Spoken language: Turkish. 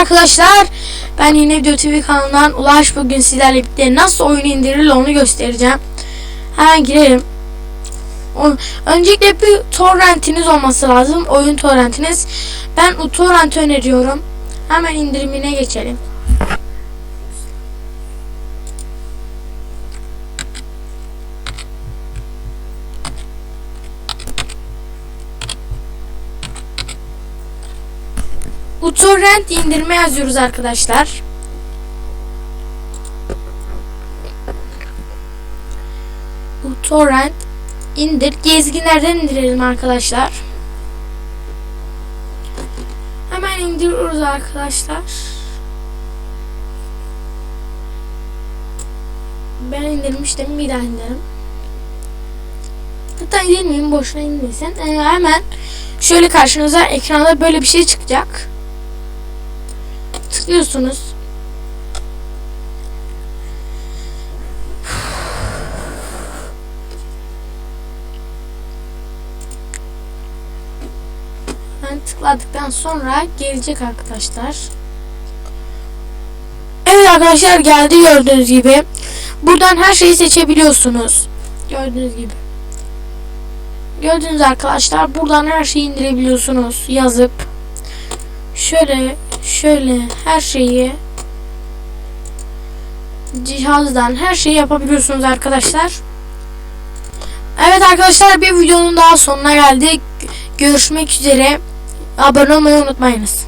arkadaşlar. Ben yine Video TV kanalından Ulaş bugün sizlerle birlikte nasıl oyun indirilir onu göstereceğim. Hemen girelim. O- Öncelikle bir torrentiniz olması lazım. Oyun torrentiniz. Ben uTorrent öneriyorum. Hemen indirimine geçelim. uTorrent indirme yazıyoruz arkadaşlar. uTorrent indir. Gezginlerden indirelim arkadaşlar. Hemen indiriyoruz arkadaşlar. Ben indirmiştim. Bir daha indirelim. Hatta indirmeyeyim. Boşuna indirmesin. Ee, hemen şöyle karşınıza ekranda böyle bir şey çıkacak. Tıklıyorsunuz. Ben tıkladıktan sonra gelecek arkadaşlar. Evet arkadaşlar geldi gördüğünüz gibi. Buradan her şeyi seçebiliyorsunuz. Gördüğünüz gibi. Gördüğünüz arkadaşlar buradan her şeyi indirebiliyorsunuz yazıp şöyle şöyle her şeyi cihazdan her şeyi yapabiliyorsunuz arkadaşlar. Evet arkadaşlar bir videonun daha sonuna geldik. Görüşmek üzere. Abone olmayı unutmayınız.